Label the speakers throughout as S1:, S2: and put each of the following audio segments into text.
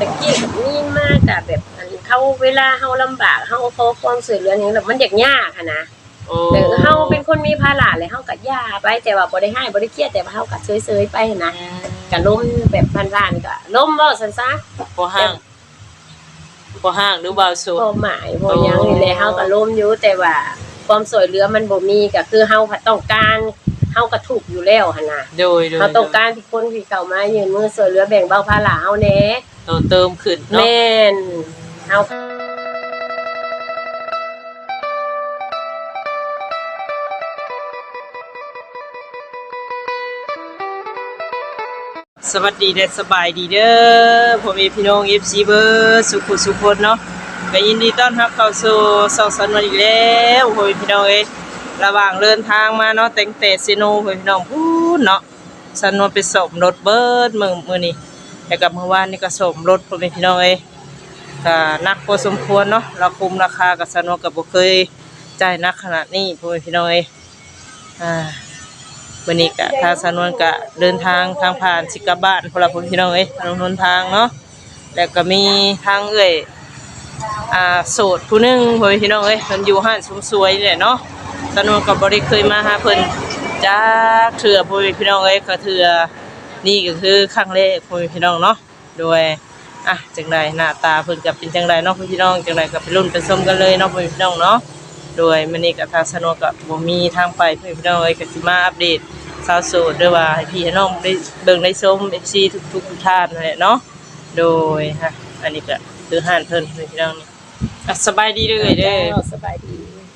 S1: ตะกี้ก็มีมากแต่แบบอันเขาเวลาเฮาลำบากเฮาขอความช่วยเหลืออย่างแบบมันยากยากอะนะ
S2: โอ้
S1: เออเฮาเป็นคนมีภาระเลยเฮาก็ย่าไปแต่ว่าบ่ได้ให้บ่ได้เครียดแต่ว่าเฮาก็เฉยๆไปนะ
S2: อืม
S1: ก็ล้มแบบพันๆก็ล้มบ่ซั่นซะ
S2: บ่ห้างบ่ห้างหรือบ่าวสู
S1: บ่หมายบ่หยังนี่แหละเฮาก็ล้มอยู่แต่ว่าความช่วยเหลือมันบ่มีก็คือเฮาต้องการเฮาก็ทุกข์อยู่แล้วหั่นน่ะ
S2: โดยโดย
S1: เฮาต้องการที่คนที่เข้ามายืนมือช่วยเหลือแบ่งเบาภาระเฮาแหน่
S2: โตเติมขึ้นเนาะ
S1: แม่นเฮา
S2: สวัสดีและสบายดีเด้อผมเอพี่น้อง FC เบอร์สุขุสุขคนเนาะก็ยินดีต้อนรับเข้าสู่สองสันวันอีกแล้วผมพี่น้องเอ้ยระหว่างเดินทางมาเนาะแต่งแต่เซโนผมพี่น้องพูดเนาะสันวนไปสมรถเบิร์ดมือมือนี้ แล้วกับเมื่อวานนี่ก็สมรถผมพี่น้องเอ้ยก็นักพอสมควรเนาะเราคุมราคากับสนวนกับบ่เคยจ่ายนักขนาดนี้ผมพี่น้องเอ้ยอ่าวันนี้กะทางสนวนกะเดินทางทางผ่านสิกลับบ้านพวกเราพี่น้องเอ้ยทางนนทางเนาะแล้วก็มีทางเอ้ยอ่าโสดผู้นึงพ่อพี่น้องเอ้ยเพิ่นอยู่ห้านสมสวยนี่แหละเนาะสนวนก็บ่ได้เคยมาหาเพิ่นจักเทื่อพ่อพี่น้องเอ้ยก็เทื่อ นี่ก็คือครั้งแรกพ่อพี่น้องเนาะโดยอะจังไดหน้าตาเพิ่นก็เป็นจังไดเนาะพ่อพี่น้องจังไดก็ไปรุ่นไปชมกันเลยเนาะพ่อพี่น้องเนาะโดยมันนี่กับทางสนุกกับบ่มีทางไปเพื่อนพี่น้องเอ้ยก็สิมาอัปเดตสาวโสดด้วยว่าให้พี่ให้น้องได้เบิ่งได้ชม FC ทุกทุกๆท่านนั่นแหละเนาะโดยฮะอันนี้ก็คือห้านเพิ่นเพื่อนพี่น้องนี่อะสบายดีเด้อเอ้ยเด้อ
S1: สบายดี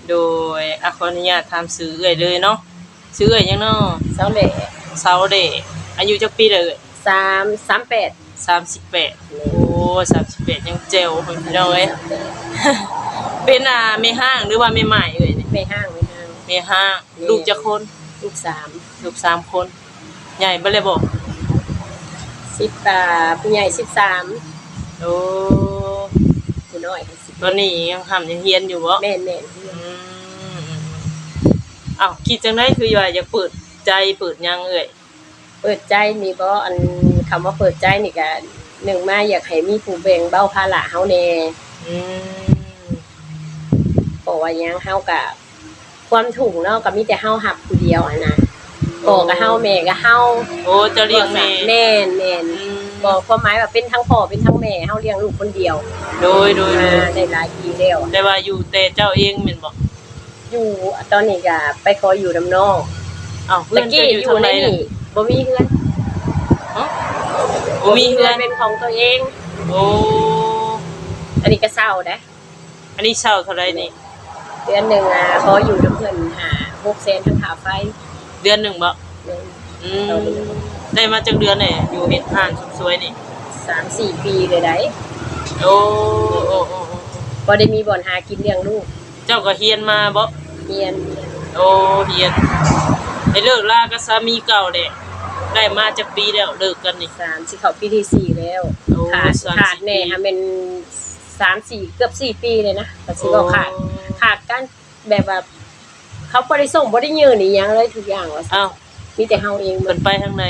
S2: โดยอะขออนุญาตถามซื้อเอ้ยเลยเนาะซื้อเอ้ยยังเนาะ
S1: เสาแหล่
S2: สาวเด้ อายุจักปีเด้อ
S1: สามสามแปด
S2: 38โอ้38ยังเจ๋วเพื่อนพี่น้องเอ้ย เป็นอ่าแม่ห้างหรือว่าแม่ใหม่เอ้ยนี่
S1: ไม่ห้างไม่ห้าง
S2: แม่ห้างลูกจักคน
S1: ลูกสาม
S2: ลูกสามคน ใหญ่บ่เลยบอก
S1: สิบตาผู้ใหญ่สิบสาม
S2: โอ้
S1: ผู้น้อยสิบ
S2: ตอนนี้ยังทำยังเฮียนอยู่บ่
S1: แม่นแม่น
S2: อืมอ้าวคิดจังไดคือว่าอยากเปิดใจเปิดหยังเอ่ย
S1: เปิดใจนี่บ่อันคำว่าเปิดใจนี่ก็หนึ่งมาอยากให้มีผู้แบ่งเบาภาระเฮาแน่
S2: อืม
S1: เพราะว่าหยังเฮาก็ความถูกเนาะก็มีแต่เฮาหับผู้เดียวอะนะพ่อก็เฮาแม่ก็เฮา
S2: โอ้เจะเลี้ยงแม่
S1: แม่นแม่น
S2: อืม
S1: บอกความหมายว่าเป็นทั้งพ่อเป็นทั้งแม่เฮาเลี้ยงลูกคนเดียว
S2: โดยโดยโดย
S1: มาได้หลายปีแล้ว
S2: แต่ว่าอยู่แต่เจ้าเองแม่นบ่
S1: อยู่ตอนนี้ก็ไปขออยู่น้ำนอง
S2: อ้าวเพื่อ
S1: ตะ
S2: น
S1: กี้
S2: จะอยู่
S1: อยู่
S2: ทาง
S1: ใน
S2: ไหนน่ะ
S1: นี่ บ่มีเฮือน
S2: ฮะบ่มีเฮือน
S1: เป็นของตัวเอง
S2: โอ้
S1: อันนี้ก็เศร้าเด้
S2: อันนี้เช่าเท่าไหร่นี่
S1: เดือนหนึงอะขออยู่น้ำเพิ่นหา6แสนทั้งค่าไฟ
S2: เดือนหนึงบ่
S1: หนึ่ง
S2: อืมได้มาจากเดือนไหนอยู่เฮ็ดห้านสวยๆนี่
S1: สามสี่ปีเลยได้
S2: โอ้โอ้โอ้โอ้
S1: บ่ได้มีบ่อนหากินเลี้ยงลูก
S2: เจ้าก็เฮียนมาบ่
S1: เรียน
S2: โอ้เฮียนไอ้เลิกลากับสามีเก่าเด้ ได้มาจากปีแล้วเลิกกันนี่
S1: สามสิเข้าปีที่สี่แล้ว
S2: โอ้
S1: ขาด
S2: สาม
S1: ขาด
S2: สี่
S1: แน่
S2: ปี
S1: ฮะเป็นสามสี่เกือบสี่ปีเลยนะก็สิว่าขาดขาดการแบบว่าเขาบ่ได้ส่งบ่ได้ยืนอีหยังเลยทุกอย่างว่า
S2: อ้าว
S1: มีแต่เฮาเองมั
S2: เพิ่
S1: น
S2: นไปทางไหน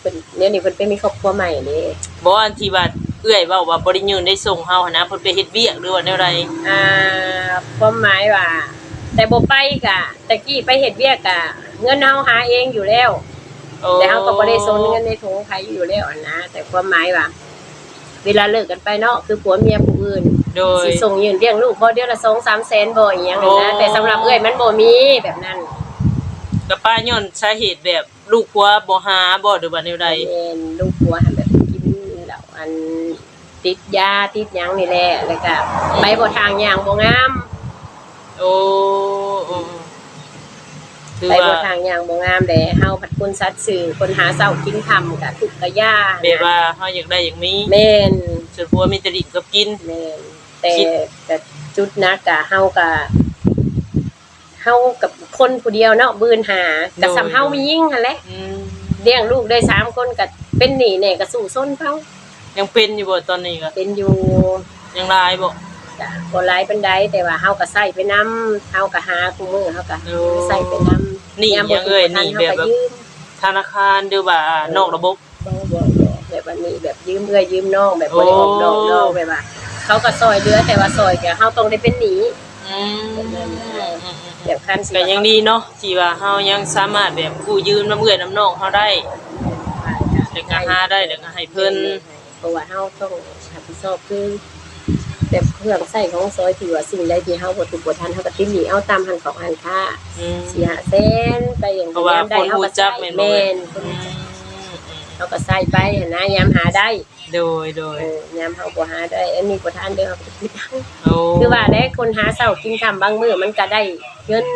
S1: เป็นเนี่ยนี่เพิ่นไปมีครอบครัวใหม่เด้
S2: บ่อันที่ว่าเอื้อยเว้าว่าบ่ได้ยืนได้ส่งเฮาหั่นนะเพิ่นไปเฮ็ดเวียกหรือว่าแนวใด
S1: อ่าความหมายว่า แต่บ่ไปกะแต่กี้ไปเฮ็ดเวียกกะ เงินเฮาหาเองอยู่แล้ว
S2: โอ้
S1: แต่เฮาก็บ่ได้สนเงินในถุงใครอยู่แล้วอะนะแต่ความหมายว่า เวลาเลิกกันไปเนาะคือผัวเมียผู้อื่น
S2: โดย
S1: สิส่งยืนเลี้ยงลูกบ่เดือนละ2-3แสนบ่อีหยังนั่นนะ
S2: โอ้
S1: แต่สำหรับเอ้ยมันบ่มีแบบนั้น
S2: กับป้าย้อนสาเหตุแบบลูกผัวบ่หาบ่หรือว่าแนวใด
S1: เป็นลูกผัวหันแบบกินเหล้าอันติดยาติดหยังนี่แหละแล้วก็ไปบ่ทางอย่างบ่งาม
S2: โอ้โอ้คือ
S1: ไปบ่
S2: ว่า
S1: ทางอย่างบ่งามแหละเฮาผัดคนสัตว์สื่อคนหาเช้ากินค่ำก็ทุกข์ก็ยา
S2: แบบว่าเฮาอยากได้อย่างมี
S1: แม่น
S2: ส่วนผัวมีแต่ดิบกับกิน
S1: แม่นแต่
S2: คิด
S1: แต่จุดนักกะเฮาก็เฮากับคนผู้เดียวเนาะบืนหาก็สำเฮามียิ่งหั่นแหละ
S2: อืม
S1: เลี้ยงลูกได้สามคนก็เป็นหนี้แน่ก็สู้ซนเฮา
S2: ยังเป็นอยู่บ่ตอนนี้ก็
S1: เป็นอยู่
S2: ยังลายบ่
S1: จ้ะบ่หลายปานใดแต่ว่าเฮาก็ใส่ไปนํเฮาก็หาคู่มือเฮาก็
S2: โอ้
S1: ใส่ไปนํ
S2: นี่ยังเอ้ยนี่แบบว่า
S1: ยืม
S2: ธนาคารหรือว่านอกระบบ
S1: บ่บ่บ่แบบว่านี้แบบยืมเอื้อยยืมน้องแบบบ่ได้ออกดอกน้องแบบว่าเขาก็ซอยเรือแต่ว่าซอยก็เฮาต้องได้เป็นหนี
S2: อืม
S1: แบบคันสิ
S2: ก็ยังดีเนาะที่ว่าเฮายังสามารถแบบกู้ยืมน้ำเอื้อยน้ำน้องเฮาได้เด็กก็หาได้เด็กก็ให้เพิ่น
S1: เพราะว่าเฮาต้องรับผิดชอบคือ แบบเครื่องใช้ของซอยที่ว่าสิ่งใดที่เฮาบ่ถูกบ่ทันเฮาก็ติดหนีเอาตามหันของหันค่า
S2: อืม
S1: สี่ห้าแสนไปอย่าง
S2: เพราะว่าคนรู้จักแม่นบ่
S1: แม่
S2: เอ่ย
S1: นคน
S2: อื
S1: รู้
S2: ม
S1: จักเขาก็ใส่ไปหั้นนะยามหาได้
S2: โดยโดย
S1: เออยามเฮาบ่หาได้อันนี้บ่ทันเด้อเฮาก็คิดเอา
S2: โอ้
S1: คือว่าได้คนหาเช้ากินค่ำบางมื้อมันก็ได้เงิน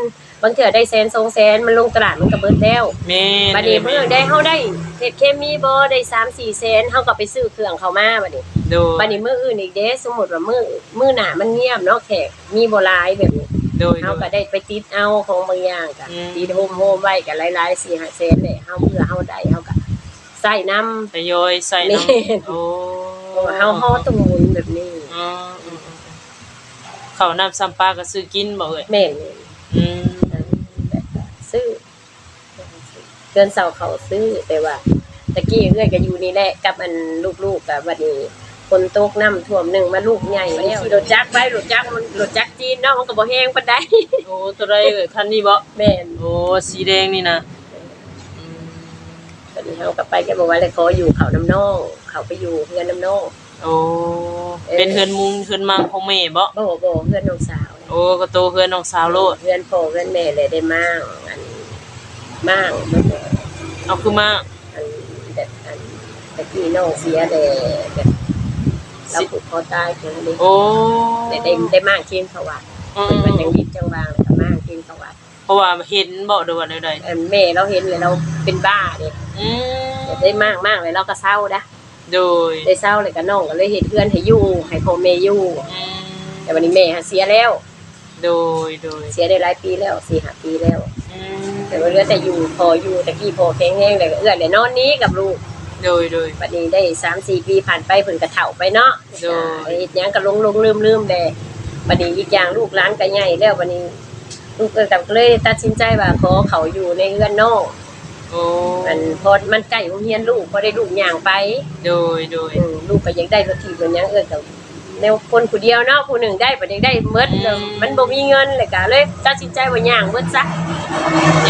S1: บางเทื่อได้แสนสองแสนมันลงตลาดมันก็เบิดแล้ว
S2: แม่น
S1: บัดนี้มื้อได้เฮาได้เฮ็ดเคมีบ่ได้3 4แสนเฮาก็ไปซื้อเครื่องเข้ามาบัดนี้
S2: โดย
S1: บัดนี้มื้ออื่นอีกเด้สมมุติว่ามื้อมื้อหน้ามันเงียบเนาะแขกมีบ่หลายแบบนี้
S2: โดย
S1: เฮาก็ได้ไปติดเอาของบางอย่างก็
S2: อืม
S1: ติดโฮมโฮมไว้ก็หลายๆ4 5แสนแหละเฮาเพื่อเฮาได้เฮาก็ใส่น้ำ
S2: ทยอยใส่
S1: แม่
S2: น้ำ
S1: น
S2: โอ้
S1: เพราะว่าเฮาฮอตรงหมุนแบบนี้
S2: อืมอืมอืมข้าวน้ำซ้ำปลาก็ซื้อกินบ่เอ่ย
S1: แม่น
S2: อืม
S1: แบบ ซื้อเดือนเสาร์เขาซื้อแต่ว่าตะกี้เอื้อยก็อยู่นี่แหละกับอันลูกๆกับวันนี้คนตกน้ำท่วมหนึ่งมาลูกใหญ่แล้วขี่รถจักรไปรถจักรมันรถจักรจีนเนาะมันก็บ่แห้งปานใด
S2: โอ้ตัวใดเอ่ยคันนี้บ่
S1: แม่น
S2: โอ้สีแดงนี่นะอืม
S1: ตอนนี้เฮาก็ไปก็บอกว่าเลยขออยู่เขาน้ำนองเขาไปอยู่เพื่อนน้ำนอง
S2: โอ้เป็นเฮือนมุงเฮือนมังของแม่บ่
S1: บ่บ่เพื่อนน้องสาว
S2: โอ้ก็โตเฮือนน้องสาวโลด
S1: เพื่อนพ่อเพื่อนแม่เลยได้มั่งอันมั่งมัน
S2: เอาคือมา
S1: อันแบบอันตะกี้น้องเสียแต่แบบเราผูกคอตายคือนี้
S2: โอ้
S1: ได้ได้ได้มากเคียงเขาวัด
S2: อืม
S1: เป็นว่าจังหวิดจังวางแล้วก็มากเคียงเขาวัด
S2: เพราะว่าเห็นบ่เดยวว่าใด
S1: เอิ่มแม่เราเห็นเลยเราเป็นบ้าเนี่ย
S2: ๆอืม
S1: ได้มากมากเลยเราก็เศร้านะ
S2: โดย
S1: ได้เศร้าเลยก็น้องก็เลยเห็นเพื่อนให้อยู่ให้พ่อแม่อยู่
S2: อืม
S1: แต่วันนี้แม่หาเสียแล้ว
S2: โดยโดย
S1: เสียได้หลายปีแล้วสี่ห้าปีแล้ว
S2: อืม
S1: แต่ว่าเหลือแต่อยู่พออยู่ตะกี้พอแข็งแรงเลยก็เอื้อนเลยนอนนี้กับลูก
S2: โดยโดย
S1: วันนี้ได้สามสี่ปีผ่านไปเพิ่นก็เฒ่าไปเนาะ
S2: โดย
S1: เฮ็ดหยังก็ลงลงลืมลืมแดวันนี้อีกอย่างลูกหลานก็ใหญ่แล้ววันนี้ ลูกเอ้ยก็เลยตัดสินใจว่าขอเขาอยู่ในเรือนนอก
S2: โอ้
S1: มันพอมันใกล้โรงเรียนลูกพอได้ลูกย่างไป
S2: โดยโดย
S1: อืมลูกก็ยังได้รถถีบรถหยังเอ้ยก็ แนวคนผู้เดียวเนาะผู้หนึ่งได้บ่ได้ได้เมดแล้วมันบ่มีเงินเลยก็เลยตัดสินใจว่าย่างเมดซะ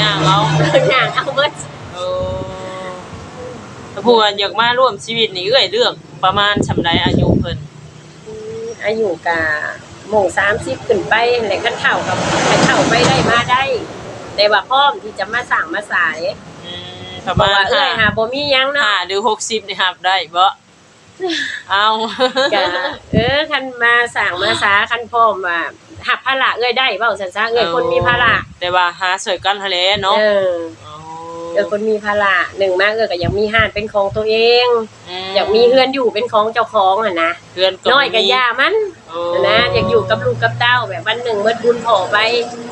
S2: ย่างเอา
S1: ย่างเอาเมด
S2: โอ้ถ้าผู้ว่าอยากมาร่วมชีวิตนี่เอ้ยเลือกประมาณชำใดอายุเพิ่น
S1: อืมอายุก็โมง30ขึ้นไปแหละคันเฒ่ากับคันเฒ่าไปได้มาได้ แต่ว่าพร้อมที่จะมาสั่งมาสาย
S2: อืมประ
S1: เพราะ
S2: มาณ
S1: ว่าเอ้ย
S2: ห้า
S1: หาบ่มีหยังเนาะ
S2: ห้าหรือหกสิบนี่ครับได้บ่ เอา
S1: กะเออคันมาสั่งมาสาคันพร้อมว่าหับภาระเอ้ยได้เว้าซั่นซะเอ้ยคนมีภาระ
S2: แต่ว่าหาสวยกันทะเลเนาะ
S1: เออเออคนมีภาระหนึ่งมาเอ้ยก็อยากมีห้านเป็นของตัวเอง อยากมีเฮือนอยู่เป็นของเจ้าของอะนะ
S2: เพื่อน
S1: น้อยก็ย่ามัน
S2: โอ้
S1: นะอยากอยู่กับลูกกับเต้าแบบวันหนึ่งเมื่อบุญพอไป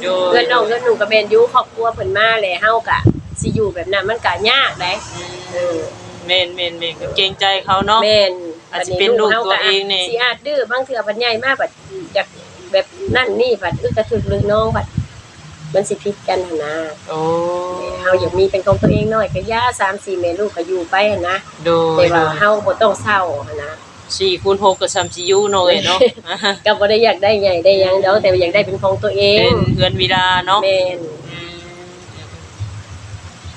S2: โดย
S1: เพื่อนน้องเพื่อนหนูกับแมนอยูครอบครัวเพิ่นมาแหละเฮากะสิอยู่แบบนั้นมันก็ยากได้
S2: อืม
S1: เออ
S2: เมนเมนเมนก็เกรงใจเขาเนาะ
S1: แม่น
S2: อาจจะเป็นลูกตัวเองนี่
S1: สิอาจดื้อบางเทื่อบัดใหญ่มากบัดอยากแบบนั่นนี่บัดอึกกระถึกลึกน้องบัดมันสิผิดกันหั่นนะ
S2: โอ้
S1: เฮาอยากมีเป็นของตัวเองหน่อยก็ย่า3 4แม่ลูกก็อยู่ไปหั่นนะ
S2: โดย
S1: แต่
S2: โด
S1: ว่ายเฮาบ่ต้องเศร้าหั่นนะ
S2: สี่คูณหกกับสามสิยูเนาะเอ้ยเนาะ
S1: ก็บ่ได้อยากได้ใหญ่ได้หยังดอกแต่ว่าอยากได้เป็นของตัวเอ
S2: เป็
S1: ง
S2: นเงินวีดาเนาะ
S1: แม่น
S2: อืม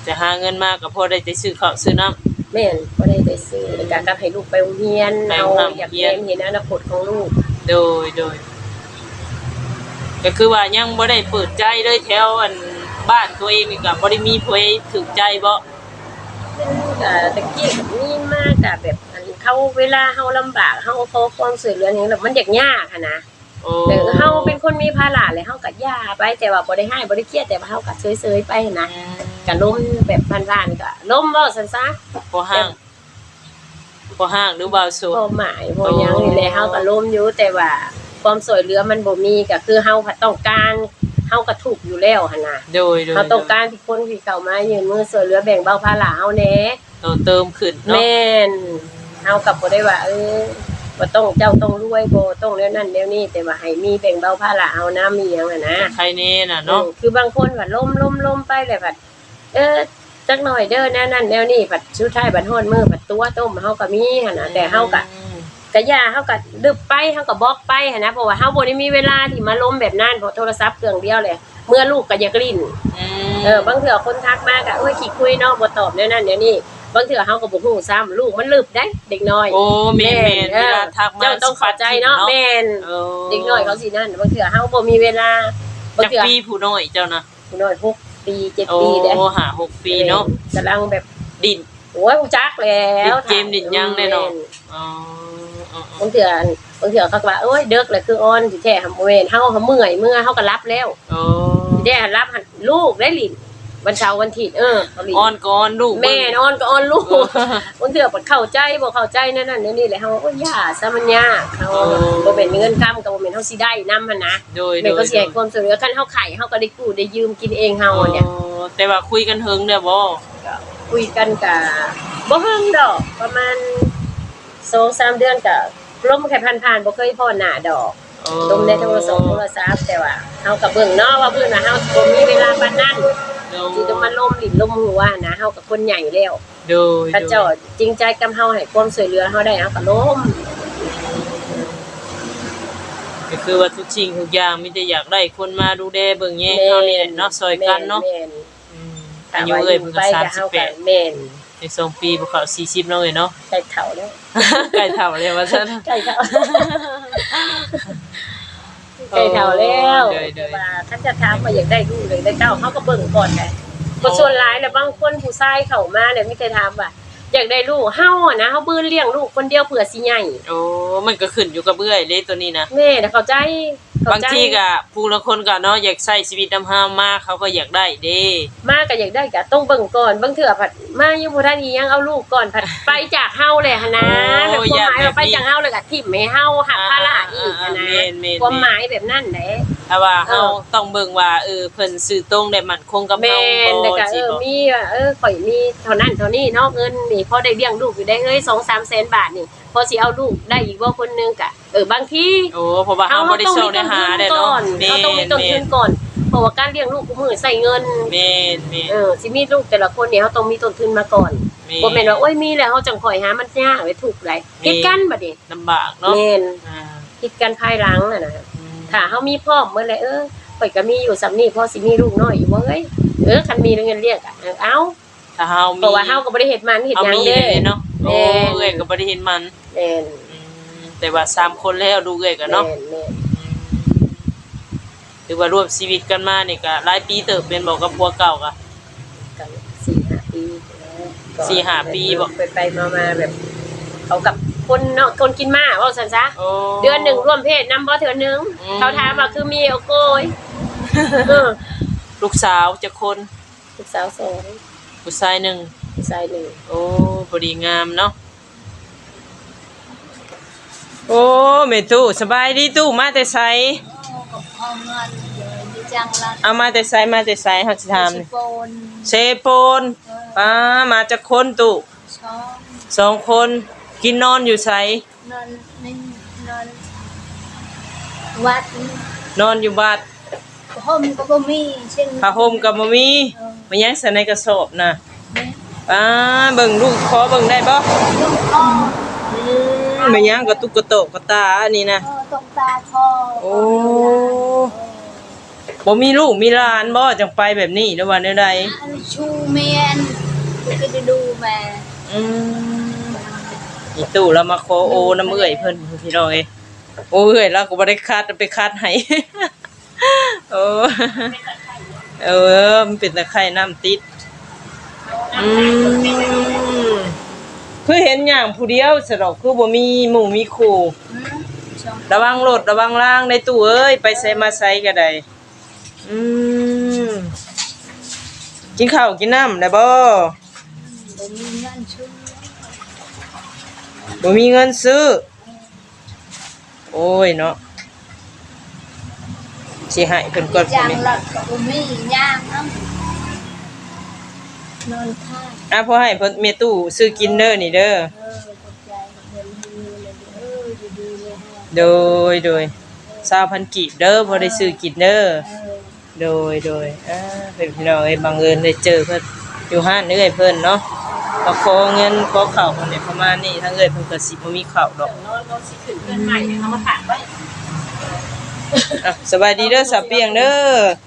S2: จะหาเงินมาก็พอได้ไปซื้อข้าวซื้อน้ำ
S1: แม่นบ่ได้ไปซื้อแล้วก็กลับให้ลูกไปโรงเรียน
S2: ไป
S1: เอา
S2: โรงเรียน
S1: อยากเรียนเห็นอนาคตของลูก
S2: โดยโดย ก็คือว่ายังบ่ได้เปิดใจเลยแถวอันบ้านตัวเองนี่ก็บ่ได้มีผู้ใดถูกใจบ่
S1: ก็ตะกี้ก็มีมากก็แบบอันเขาเวลาเฮาลำบากเฮาขอความช่วยเหลือหยังแล้วมันยากยากอะนะ
S2: โอ้
S1: แต่เฮาเป็นคนมีภาระเลยเฮาก็ย่าไปแต่ว่าบ่ได้ให้บ่ได้เครียดแต่ว่าเฮาก็เฉยๆไปนะ
S2: อืม
S1: ก็ล้มแบบผ่านๆก็ล้มเว้าซั่นซะ
S2: บ่ห้างบ่ห้างหรือบ่าวโสด
S1: พอหมายพอหยังนี่แหละเฮาก็ล้มอยู่แต่ว่าความช่วยเหลือมันบ่มีก็คือเฮาต้องการเฮาก็ทุกข์อยู่แล้วหั่นน่ะ
S2: โดยโดย
S1: เฮาต้องการที่คนที่เข้ามายืนมือช่วยเหลือแบ่งเบาภาระเฮาแหน่
S2: เราเติมขึ้นเนาะ
S1: แม่นเฮากับบ่ได้ว่าเออ บ่ต้องเจ้าต้องรวยบ่ต้องแล้วนั่นแล้วนี่แต่ว่าให้มีแบ่งเบาภาระเอาน้ามีหยังอะนะ
S2: ใครแน่น่ะเนาะ
S1: เออคือบางคนว่าล้มล้มล้มไปแล้วแบบเออจักหน่อยเด้อแนวนั้นแนวนี้ผัดชุดไทายบัดฮ้อนมือผัดตัวต้มเฮาก็มีหั่นน่ะแต่เฮาก็กะย่าเฮาก็ดึบไปเฮาก็บล็อกไปหั่นนะเพราะว่าเฮาบ่ได้มีเวลาที่มาล้มแบบนั้นเพราะโทรศัพท์เครื่องเดียวเลยเมื่อลูกก็อยากลิ้น เออบางเถื่อคนทักมาก็เอ้ยขี้คุยเนาะบ่ตอบแนวนั้นแนวนี้ บางเถื่อเฮาก็บ่ฮู้ซ้ำลูกมันลึบได้ เด็กน้อย
S2: โอ้แม่นๆ
S1: เอ
S2: เว
S1: อ
S2: ลาทักมา
S1: เจ้าต้องเข้าใจเนาะแม่น
S2: โอ้
S1: เด็กน้อยเขาสินั่นบางเถื่อเฮาบ่มีเวลาบาง
S2: จัก
S1: เถื่อ
S2: ปีผู้น้อยเจ้านะ
S1: ผู้น้อยหกปีเจ็ด
S2: โอ้
S1: ปีเด้
S2: หาหกปีเนาะ
S1: กำลังแบบ
S2: ดิน
S1: โอ้ยรู้จักแล้ว
S2: ดินเกมดินยังแน่นอนอ๋ออ๋ออ๋
S1: บางเถื่อบางเถื่อเขาก็ว่าเอ้ยเด็กเลยคือออนสิแท้หำเวนเฮาเฮาเมื่อยเมื่อเฮาก็รับแล้ว
S2: โอ้
S1: สิได้รับหั่นลูกได้ลิ้น วันเสาร์วันอาทิตย์เออเขาลิ้น
S2: อ้อนก่อนลูก
S1: แม่นอนก็ออนลู
S2: โอ้
S1: กบางเทื่อบ่เข้าใจบ่เข้าใจนั่นนั่นนี่แหละเฮาโอ้ยย่าซะมันยากเฮา
S2: โอ้
S1: บ่เป็นเงินค้ำก็บ่แม่นเฮาสิได้นำหั่นนะ
S2: โดย
S1: แม่น
S2: โด
S1: ก็
S2: ย
S1: สิให้ความช่วยเหลือคันเฮาไข่เฮาก็ได้กู้ได้ยืมกินเองเฮาเนี่ย
S2: โอ้แต่ว่าคุยกันเฮิงเด้อบ่
S1: คุยกันก็บ่เฮิงดอกประมาณ2-3เดือนก็ล้มแค่ผ่านๆบ่เคยพอหน้าดอก
S2: โอ้
S1: ล้มในโทรศัพท์โทรศัพท์แต่ว่าเฮาก็เบิ่งเนาะว่าเพิ่นว่าเฮาบ่มีเวลาปานนั้น
S2: โด
S1: สิต้องมาล้มลิ้นล้มหัวนะเฮาก็คนใหญ่แล้ว
S2: โดย
S1: ถ้าเจ้าจริงใจกับเฮาให้ความช่วยเหลือเฮาได้เฮาก็ล้ม
S2: ก็คือว่าทุกสิ่งทุกอย่างมีแต่อยากได้คนมาดูแลเบิ่งแยงเฮานี่แหละเนาะซอยกันเนาะ
S1: แม่น
S2: อืม
S1: ๆ
S2: อายุเอ้ยเพิ่นก็
S1: ไปบเฮาก็
S2: 38
S1: แม่น
S2: ในสองปีบ่เข้า40แล้วเอ้ยเนาะ
S1: ใกล้เฒ่าแล้ว
S2: ใกล้เฒ่าแล้วว่าซั่น
S1: ใกล้เฒ่า ใกล้เฒ่าแล้ว
S2: โดยๆ
S1: แต่ว่าท่านจะถามว่าอยากได้ลูกเลยได้เก้าเฮาก็เบิ่งก่อนไงบ่ส่วนหลายแล้วบางคนผู้ชายเข้ามาเนี่ยมีแต่ถามว่าอยากได้ลูกเฮาอะนะเฮาบื้นเลี้ยงลูกคนเดียวเผื่อสิใหญ่
S2: โอ้มันก็ขึ้นอยู่กับเอื้อยเด้ตัวนี้นะ
S1: แม่น่ะเข้าใจเข้
S2: บาง
S1: ใจ
S2: ทีก็ผู้ละคนก็เนาะอยากใช้ชีวิตนำห้ามมากเขาก็อยากได้เด้
S1: มาก็อยากได้ก็ต้องเบิ่งก่อนบางเถื่อผัดมายังบ่ทันอีหยังเอาลูกก่อนผัดไปจากเฮาแหละหั่นนะแบบความหมายว่าไปจากเฮาแล้วก็ทิ่มให้เฮาหักภาระอีกหั่นนะ
S2: แม่นแม่น
S1: ความหมายแบบนั้นแหละ
S2: แต่ว่าเฮา
S1: เออ
S2: ต้องเบิ่งว่าเออเพิ่นซื้อตรงได้มั่นคงกับ
S1: แม่
S2: เฮาน
S1: แต่
S2: บ่
S1: ก็เอ
S2: สิ
S1: อ
S2: บ่
S1: มีว่าเออข่อยมีเท่านั้นเท่านี้เนาะเงินนี่พอได้เลี้ยงลูกอยู่ได้เอ้ย2-3แสนบาทนี่พ อสิเอาลูกได้อีกบ่คนหนึงก็เออบางที
S2: โอ้เพราะว่าเฮาบ่ได้โชคได้หาได้
S1: ก่อ
S2: เนาะ
S1: น
S2: แม่
S1: เราต้องมี
S2: น
S1: ต้น
S2: แม่
S1: ทุ
S2: น
S1: นก่อนเพราะว่าการเลี้ยงลูกกูมือใส่เงิน
S2: แม่นแม่น
S1: เออสิมีลูกแต่ละคนเนี่ยเขาต้องมีต้นทุนมาก่อน
S2: แม่
S1: บ่แม่นว่าโอ้ยมีแล้วเขาจังคอยหามันยากไว้ถูกไรคิดกันบัดนี้
S2: ลำบากเนาะ
S1: แม่น
S2: อ่า
S1: คิดกันภายหลังน่ะนะ
S2: อืม
S1: ถ้าเฮามีพร้อมเมื่อไรเออข่อยก็มีอยู่สำนี้พอสิมีลูกน้อยอยู่บ่เอ้ยเออคันมีเงินเรียกอะเออเอา
S2: ถ้าเฮามี
S1: เพราะว่าเฮาก็บ่ได้เฮ็ดมันเฮ็ด
S2: เฮา
S1: หยัง
S2: มี
S1: เด้
S2: เลยเนาะ
S1: แม่
S2: โอ้
S1: น
S2: เอ้ยก็บ่ได้เห็นมัน
S1: แม่น
S2: อืมแต่ว่าสามคนแล้วดูเอ้ยก็เนาะ
S1: แม่นแม่น
S2: หรือว่ารวมชีวิตกันมานี่ก็หลายปีเติบเป็นบอกกับผัวเก่าก็
S1: กัน4-5ปีแล้วก็
S2: สี่ห้าปีบ่
S1: ไปไปๆมาๆแบบ เขากับคนเนาะคนกินมาว่าซั่นซะ
S2: โอ้
S1: เดือนหนึ่งร่วมเพศนำบ่เทื่อหนึง
S2: อืม
S1: เขาถามว่าคือมีเอาโกยเออ
S2: ลูกสาวจะคน
S1: ลูกสาวสอง
S2: ผู้ชายหนึ่ง
S1: ผู้ชายหนึ่ง
S2: โอ้บดีงามเนาะ โอ้แม่ตู้สบายดีตู้มาแต่ไส
S3: เอาเงินเดี๋ยวดิจังละ
S2: เอามาแต่ไสมาแต่ไสเฮาสิถาม
S3: สิ
S2: นี่
S3: โปน
S2: เซโปนป้ามาจากคนตู้
S3: ช้อน
S2: สองคนกินนอนอยู่ไส
S3: นอนนิ่งนอนวัดนี่
S2: นอนอยู่บ้าน
S3: ห่มก็บ่มีเช่น
S2: ผ้าห่มก็บ่มี
S3: เออ
S2: มันยังใส่ในกระสอบน่ะ
S3: แม่
S2: ป้าเบิ่งลูกขอเบิ่งได้บ่
S3: ลูกอ้อ
S2: อืมมันยังกระตุกกระโตกกระตาอันนี้นะ
S3: เออตรงตาคอ
S2: โอ้บ่มีลูกมีหลานบ่จังไปแบบนี้หรือว่าแนวใด
S3: อันชูเมียนก็จะดูแม่
S2: อืมอีตู่เรามาขอโอน้ำเอื่อยเพิ่นพี่น้องเอ้ยโอ้เอื่อยเราก็บ่ได้คัดไปคัดให้โอ้เออมันเป็นตะไคร่น้ำติดอืม คือเห็นอย่างผู้เดียวสะดอกคือบ่มีหมู่มีคู่
S3: อืมช่อง
S2: ระวังรถระวังล่างในตู้เอ้ยไปใส่มาใส่ก็ได้อืมกินข้าวกินน้ำได้บ่
S3: บ่มีเงินชื่อ
S2: บ่มีเงินซื้อ โอ้ยเนาะสิให้เพิ่นก่อน
S3: จัง
S2: พุ่นนี่
S3: ละก็บ่มีย่างนำนอนท่า
S2: อะพอให้เพิ่นเมียตู้ซื้อกินเด้อนี่เด้อ
S3: เออขอบใจเงินมือเลยเออดีๆเลยฮะ
S2: โดยโดย20,000กีบเด้อพอได้ซื้อกินเด้อ
S3: เออ
S2: โดยโดยอ่าเป็นพี่น้องเอ้ยบังเอิญได้เจอเพิ่นอยู่ห้านเอื้อยเพิ่นเนาะก็ขอเงินขอข้าวเพิ่นได้ประมาณนี้ทั้งเอื้อยเพิ่นก็สิบ่มีข้าวดอก
S1: เราเราสิขึ้นเพื่อนใหม่เนี่ยเขามาถามไว้
S2: อะสบายดีเด้อสาวเปียงเด้อ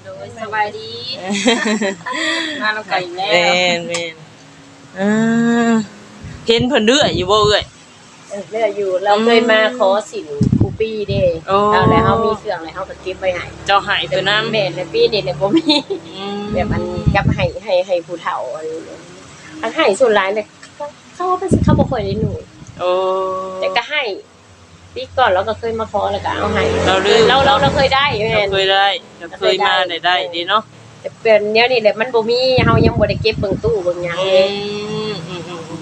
S1: โดยสบายดี มาเราไก่แล้
S2: แม่
S1: วน
S2: แม่น อ่าเห็นเพิ่นเรื่อยอยู่บ่เอ้ย
S1: เออเรื่อยอยู่เราเคยมาขอสินครูปี้เด้
S2: โอ้
S1: เอาแล้วเขามีเครื่องแล้วเขาก็เก็บไว้ให้
S2: เจ้าหายตัวน้ำ
S1: แม่ในปีนี้เนี่ยบ่มี
S2: อืม
S1: แบบมันกับให้ให้ให้ผู้เฒ่าอะไรอย่างเงี้ยอันให้ส่วนหลายเลยเขาเขาไปสิเขาบ่ค่อยได้หนู
S2: โอ้
S1: แต่ก็ให้ปีก่อนเราก็เคยมาขอแล้วก็เอาให้
S2: เราลืม
S1: เราเราเราเคยได้แม่
S2: เรา
S1: น
S2: เคยได้เราเคยมาได้ได้ดีเนาะ
S1: แต่เป็นเนี้ยนี่แหละมันบ่มีเฮายังบ่ได้เก็บเบิ่งตู้เบิ่งหยัง
S2: อื
S1: เลย
S2: มอืมอืมอืม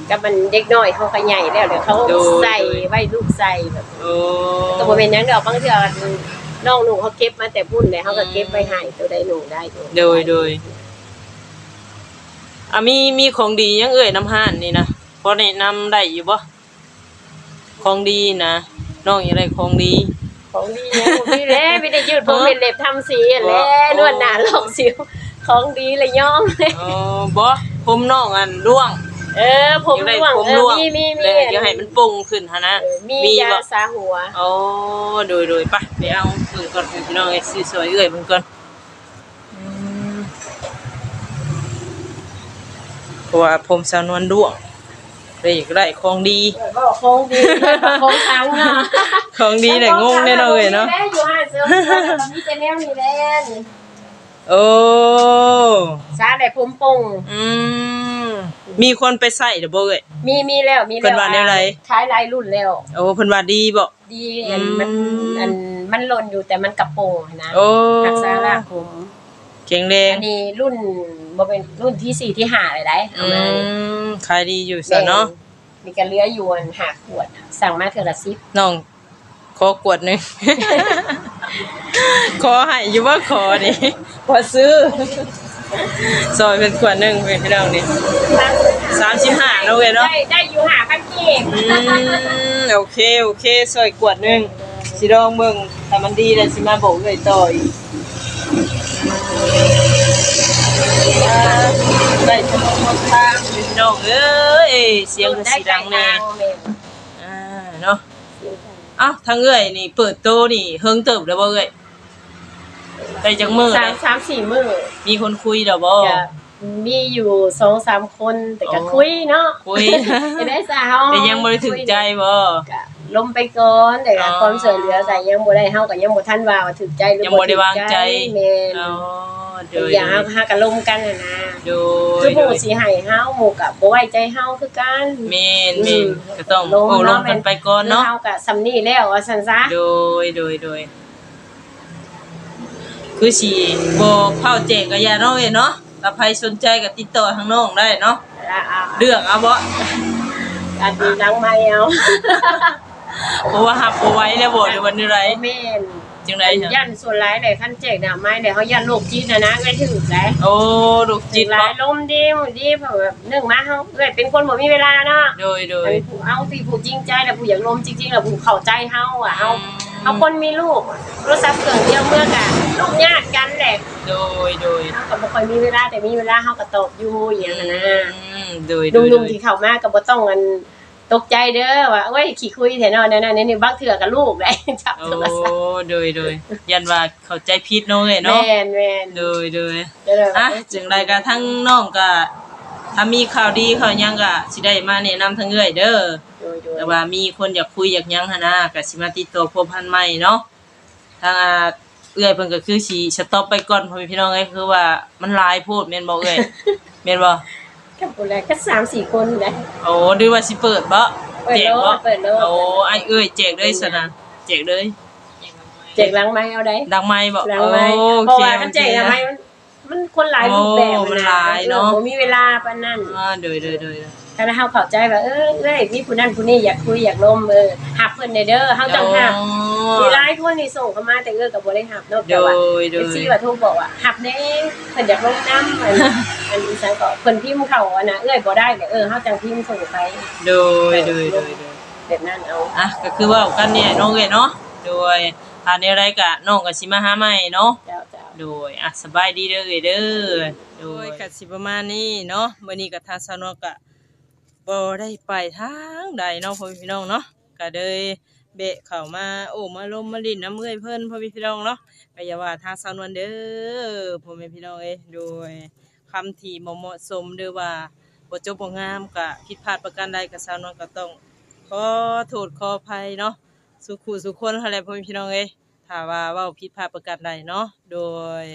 S1: กับมันเด็กน้อยเขาก็ใหญ่แล้วเดี๋ยวเขา
S2: โดย
S1: ใส่ไว้ลูกใส่แบบ
S2: โอ้
S1: ก็บ่เป็นหยังดอกบางเทื่อน้องหนูเขาเก็บมาแต่พุ่นเลยเขาก็เก็บไว้ให้ตัวใดหนูได้ตัว
S2: โดยโดยอะมีมีของดียังเอ่ยน้ำห้านนี่นะพอแนะนำได้อยู่บ่ของดีนะน้องอยากได้ของดี
S1: ของดียังบ่มีแล้วไม่ได้ยืดผมเป็นเล็บทำสีแล้ว
S2: โอ้
S1: นวดหน้าลอกสิวของดีเลยย่อมเลย
S2: อ๋อบ่ผมน้องอันร่วง
S1: เออผม
S2: อยากได้
S1: ร่วง
S2: ผม
S1: เออ
S2: ร่วง
S1: มีมีมี
S2: แล้วอยากให้มันปุงขึ้นหั่นนะ
S1: เออมี
S2: มี
S1: ยา
S2: บ่
S1: สาหัว
S2: อ๋อโดยโดยไปไปเอาเพิ่นก่อนพี่น้องไอ้ซื้อสวยเอ้ยเพิ่นก่อนอืมเพราะว่าผมสาวนวลด้วงได้อยากได้ของดี
S1: ก็ของดีของช้างเนาะ
S2: ของดีได้งงแน่นอนเลยเนาะ
S1: แม่อยู่ห้าเสื้อมีแต่แนวนี้แหละ
S2: โอ้
S1: ซาได้ผมปง
S2: อืมมีคนไปใส่เด้อบ่เอ้ย
S1: มีมีแล้วมีแล้ว
S2: เพิ่นว่าแนวใด
S1: ขายหลายรุ่นแล้ว
S2: โอ้เพิ่นว่าดีบ่
S1: ดีอันมัน
S2: อืม
S1: อันมันหล่นอยู่แต่มันกระโปรงนะ
S2: โอ้
S1: รักษาร่างผม
S2: เก่งแรง
S1: อันนี้รุ่นบ่เป็นรุ่นที่สี่ที่ห้าเลยได้เอา
S2: อื
S1: มาม
S2: ขายดีอยู่ซะเนาะ
S1: มีกันเหลืออยู่อันห้าขวด สั่งมาเทื่อละสิบ
S2: น้องขอกวดหนึง ขอให้อยู่ว่าขอนี่ขอซื้อซอยเป็นขวดหนึงเป็นพี่น้องนี่35เนาะเว้ยเนาะ
S1: ได้ได้อยู่ห้าพันเก็บ
S2: อืมโอเคโอเคซอยกวดหนึงสิลองเบิ่งถ้ามันดีแล้วสิมาบอกเลยต่ออีกได้ขนมทางพี่น้องเอ้ยเสียงก็สิดังแน่อ่าเนาะเอ้าทางเอ้ยนี่ เปิดโตนี่เฮิงเติบแล้วบ่เอ้ยได้จังมื้อ
S1: สา
S2: เล
S1: ม
S2: ย
S1: สามสี่มื้อ
S2: มีคนคุยแล้วบ่
S1: จะมีอยู่สองสามคนแต่ก็คุยเนาะ
S2: คุย
S1: จะได้สาว
S2: แต่ยังบ่ได้ถึงใจบ่
S1: ก็ ล้มไปก่อนแต่ก็
S2: อ๋อ
S1: ความช่วยเหลือก็ยังบ่ได้เฮาก็ยังบ่ทันว่าว่าถึกใจหรือ
S2: ยังบ่ได้วางใจ
S1: แม่น
S2: อ๋อโด
S1: แต่
S2: ย
S1: อย่างเฮาหากันล้มกันน่ะนะ
S2: โด
S1: คื
S2: ย
S1: อ
S2: โด
S1: ผู้
S2: ย
S1: สิให้เฮาหมู่ก็บ่ไว้ใจเฮาคือกัน
S2: เมนเมนก็ต้อง
S1: ลง
S2: โอ้ล
S1: เนาะ
S2: งกันไปก่อนเนาะ
S1: เฮาก็สำนี้แล้วว่าซั่นซะ
S2: โดยโดยโดยคือสิบ่เผาแจกกับยาเนาะเว้ยเนาะถ้าใครสนใจก็ติดต่อทางน้องได้เนาะ
S1: อ่า
S2: เลือกเอาบ่
S1: ๆอันนี้ลังไม้เอา
S2: เพราะว่าหับบ่ไหว้แล้วบ่หรือว่านี่ไร
S1: แม่น
S2: จังได๋
S1: ยันส่วนหลายได้คันแจกน่ะไม้ได้เฮายันโรคจิตน่ะนะก็ถึกได้
S2: โอ้ลูกจิต
S1: หลา
S2: บ่
S1: ยลมดีหมดดีเพราะแบบหนึ่งมาเฮาเอ้ยเป็นคนบ่มีเวลาเนาะ
S2: โดยโดย
S1: เป็นผู้เอาที่ผู้จริงใจแล้วผู้อยากลมจริงๆแล้วผู้เข้าใจเฮาอะเฮาเฮาคนมีลูกโทรศัพท์เครื่องเดียวเมื่อกันลูกญาติกันแหละ
S2: โดยโดย
S1: เฮาก็บ่ค่อยมีเวลาแต่มีเวลาเฮาก็ตอบอยู่อย่างนั้นนะ
S2: อืมโดยโดยโด
S1: ลุง
S2: ย
S1: ๆที่เข้ามาก็บ่ต้องกัน ตกใจเด้อว่าโอ้ยขี้คุยแท้เนาะนั่นๆนี่บางเทื่อกับลูกได้จับ
S2: โอ้
S1: โทรศัพท์
S2: โดยโดยยันว่าเข้าใจผิดเนาะเว้ยเนาะ
S1: แม่นแม่น
S2: โดยโดย
S1: เดี๋ยวเรา
S2: อะจังใดก็ทั้งน้องก็ถ้ามีข่าวดีข่าวหยังก็สิได้มาแนะนำทั้งเอื้อยเด้อ
S1: โดยโดย
S2: แต่ว่ามีคนอยากคุยอยากหยังหั่นนะก็สิมาติดต่อพบพันใหม่เนาะทางอ่าเอื้อยเพิ่นก็คือสิสต็อปไปก่อนพ่อแม่พี่น้องเอ้ยคือว่ามันหลายโพดแม่นบ่เอ้ยแม่นบ่
S1: กับผู้แรกก็3 4คนได้
S2: โอ้หรือว่าสิเปิดบ่
S1: เปิด
S2: แจ
S1: โล
S2: กบ่
S1: ดเปิดโลด
S2: โอ้ไอ้เอ้ยแจกเลยซะนะแจกเลย
S1: แจกหลังไม้เอาได้
S2: ดังไม้บ่
S1: หลัง
S2: โอ
S1: ไม้
S2: เค
S1: เพราะว่ามันแจกหลังไม้มันมันคนหลายรูปแบบ
S2: โอ้มันหลายเนอะ
S1: ผมมีเวลาปานนั้น
S2: อ่าโดยโดยโดย
S1: ถ้าเฮาเข้าใจว่าเออเอ้ยมีผู้นั้นผู้นี้อยากคุยอยากลมเออหับเพิ่นได้เด้อเฮาต้องหับมีหลายคนที่ส่งเข้ามาแต่เออก็บ่ได้หับนอก
S2: โด
S1: จากว่าย
S2: โด
S1: เอยซีว่าโทรบอกว่าหับแน่เพิ่นอยากลงน้ำ อันอันอีสานก็เพิ่นพิมพ์เข้าอะนะเอ้ยบ่ได้แต่เออเฮาจังพิมพ์ส่งไป
S2: โดยโดยโดยโดย
S1: แบบนั้นเอา
S2: อะก็คือว่ากันเนี่ยน้องเอ้ยเนาะโดยถ้าในไรก็น้องก็สิมาหาใหม่เนาะ
S1: เจ้าเจ้า
S2: โดยอะสบายดีเด้อเอ้ยเด้อโดยก็สิประมาณนี้เนาะมื้อนี้ก็ทางสาวนวลก็บ่ได้ไปทางใดเนาะพ่อแม่พี่น้องเนาะก็เลยเบะเข้ามาโอ้มาลมมาลิ้นน้ำเอ้อยเพิ่นพ่อแม่พี่น้องเนาะก็อย่าว่าทางสาวนวลเด้อพ่อแม่พี่น้องเอ้ยโดย คำที่บ่เหมาะสมหรือว่าบ่จบบ่งามก็ผิดพลาดประการใดก็สาวนวลก็ต้องขอโทษขออภัยเนาะสุขุสุขคนอะไรพ่อแม่พี่น้องเอ้ยถ้าว่าเว้าผิดพลาดประการใดเนาะโดย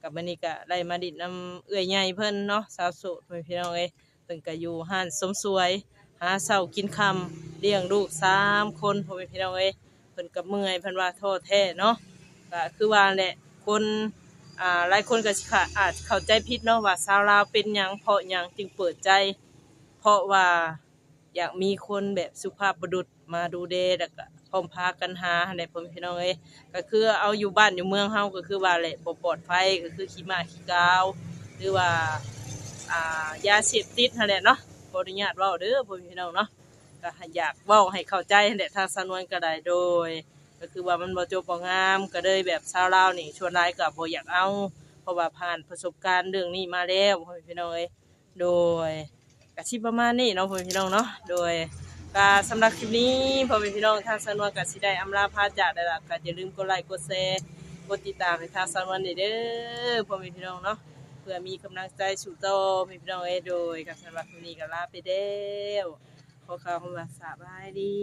S2: กับมันนี้ก็ได้มาดิดน้ำเอื้อยใหญ่เพิ่นเนาะสาวโสดพ่อแม่พี่น้องเอ้ยเพิ่นก็อยู่ห้านสมสวย หาเช้ากินคำเลี้ยงลูกสามคนพ่อแม่พี่น้องเอ้ยเพิ่นก็เมื่อยเพิ่นว่าโทษแท้เนาะก็คือว่าแหละคน อ่าหลายคนก็ค่ะอาจเข้าใจผิดเนาะว่าสาวลาวเป็นหยังเพราะหยังจึงเปิดใจ เพราะว่าอยากมีคนแบบสุภาพบุรุษมาดูแลแล้วก็พร้อมพากันหาอะไรพ่อแม่พี่น้องเอ้ยก็คือเอาอยู่บ้านอยู่เมืองเฮาก็คือว่าแหละบ่ปลอดภัยก็คือขี้หมาขี้กาวหรือว่าอ่ายาเสพติดนั่นแหละเนาะขออนุญาตเว้าเด้อพ่อแม่พี่น้องเนาะก็อยากเว้าให้เข้าใจนั่นแหละทางสำนวนก็ได้โดย ก็คือว่ามันบ่จบบ่งาม ก็เลยแบบชาวลาวนี่ชวนหลายก็บ่อยากเอา เพราะว่าผ่านประสบการณ์เรื่องนี้มาแล้วพ่อแม่พี่น้องเอ้ยโดยกะชิประมาณนี้เนาะพ่อแม่พี่น้องเนาะโดยกาสำหรับคลิปนี้พ่อแม่พี่น้องทางสนวนกะสิได้อำลาพาจากได้ละก็อย่าลืมกดไลค์กดแชร์กดติดตามให้ทางสนวนเด้อพ่อแม่พี่น้องเนาะเพื่อมีกำลังใจสู่ต่อพ่อแม่พี่น้องเอ้ยโดยกะสำหรับคลิปนี้ก็ลาไปเด้อขอข่าวคำว่าสบายดี